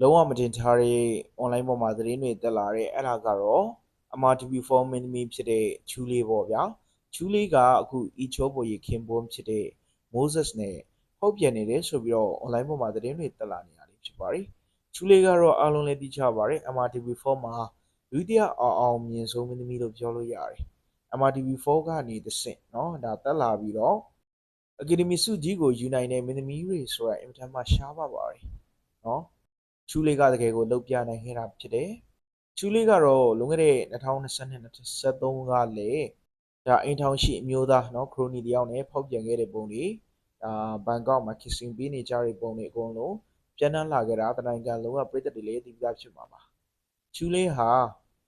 လုံးဝမတင်ထားတဲ့ online ပေါ်မှာသတင်းတွေတက်လာတဲ့အဲ့ဒါကတော့ MRTV4 မင်းသမီးဖြစ်တဲ့ချူလေးပေါ့ဗျာချူလေးကအခုအီချိုးပေါ်ရခင်ပွန်းဖြစ်တဲ့ Moses နဲ့ဖောက်ပြန်နေတယ်ဆိုပြီးတော့ online ပေါ်မှာသတင်းတွေတက်လာနေတာလေးဖြစ်ပါတယ်ချူလေးကတော့အားလုံးလည်းသိကြပါတယ် MRTV4 မှာလူတစ်ယောက်အောင်အောင်မြင်ဆုံးမင်းသမီးလို့ပြောလို့ရတယ် MRTV4 ကနေတစ်ဆင့်เนาะဒါတက်လာပြီးတော့ အကယ်ဒမီစုကြီးကိုယူနိုင်တဲ့မင်းသမီးတွေဆိုတာအင်မတန်မှရှားပါပါတယ်เนาะ ချူလေးကတကယ်ကိုလုပ်ပြနိုင်ခဲ့တာဖြစ်တယ်ချူလေးကတော့လွန်ခဲ့တဲ့2022 2023ကလည်းဒါအိမ်ထောင်ရှိအမျိုးသားเนาะခရိုနီတယောက်နဲ့ဖောက်ပြန်ခဲ့တဲ့ပုံတွေဒါဘန်ကောက်မှာ kissing ပေးနေကြတဲ့ပုံတွေအကုန်လုံးပြန်နှံ့လာခဲ့တာတနိုင်ငံလုံးကပြည်သက်တွေလည်းသိပြဖြစ်မှာပါချူလေးဟာ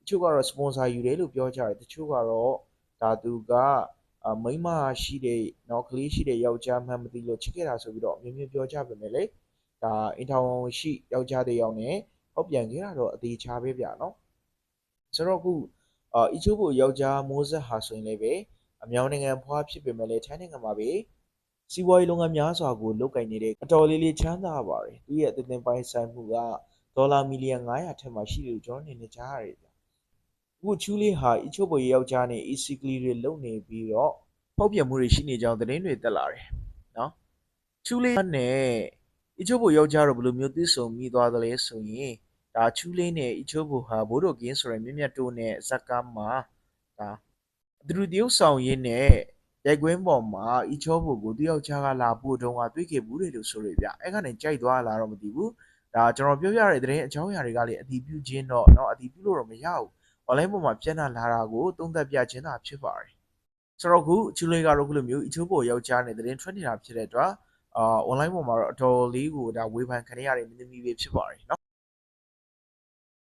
တချို့ကတော့ sponsor ယူတယ်လို့ပြောကြတယ်တချို့ကတော့ဒါသူက အမိန်းမရှိတဲ့เนาะကလေးရှိတဲ့ယောက်ျားမှန်းမသိလို့ချစ်ခဲ့တာဆိုပြီးတော့အမျိုးမျိုးပြောကြပါမယ်လေ ဒါအင်တာဝန်ရှိယောက်ျားတစ်ယောက်နဲ့ဟောက်ပြန်ခဲ့တာတော့အသေးချာပဲဗျာနော်ဆိုတော့ခုအာအီချိုဘိုယောက်ျားမိုးဆက်ဟာဆိုရင်လည်းပဲအမြောင်နိုင်ငံဖွားဖြစ်ပေမဲ့လည်းထိုင်းနိုင်ငံမှာပဲစီးပွားရေးလုပ်ငန်းများစွာကိုလုပ်ကိုင်နေတဲ့အတော်လေးလေးချမ်းသာပါတယ်သူရဲ့အသင်းပိုင်းဆိုင်မှုကဒေါ်လာမီလီယံ900ထက်မှရှိတယ်လို့ကျွန်တော်အနေနဲ့ကြားရတယ်ဗျာအခုချူးလေးဟာအီချိုဘိုယောက်ျားနဲ့ e-cycle တွေလုပ်နေပြီးတော့ဖောက်ပြန်မှုတွေရှိနေကြောင်းသတင်းတွေတက်လာတယ်နော်ချူးလေးနဲ့ အချို့ဘိုယောက်ျားတော့ဘယ်လိုမျိုးသိဆုံမိသွားသလဲဆိုရင်ဒါချူလေးနဲ့အချို့ဘိုဟာဘိုးတော်ကင်းဆိုရယ်မြင့်မြတ်တိုးနဲ့ဇက်ကားမှာဒါသူတို့တရုပ်ဆောင်ရင်းနဲ့ရိုက်ကွင်းပေါ်မှာအချို့ဘိုကိုတယောက်ျားကလာပို့တုံးကတွေ့ခဲ့ဘူးတယ်လို့ဆိုရပြအဲ့ကနေကြိုက်သွားလာတော့မသိဘူးဒါကျွန်တော်ပြောပြတဲ့သတင်းအကြောင်းအရာတွေကလည်းအတည်ပြုခြင်းတော့เนาะအတည်ပြုလို့တော့မရဘူး online ပေါ်မှာပြန်လာလာတာကိုသုံးသပ်ပြခြင်းသာဖြစ်ပါတယ် ဆိုတော့အခုချူလေးကတော့ခုလိုမျိုးအချိုးပေါ်ယောက်ျားနဲ့သတင်းထွက်နေတာဖြစ်တဲ့အတွက် အာ online ပေါ်မှာတော့အတော်လေးကိုဒါဝေဖန်ခံရတဲ့မင်းသမီးပဲဖြစ်ပါတယ်နော်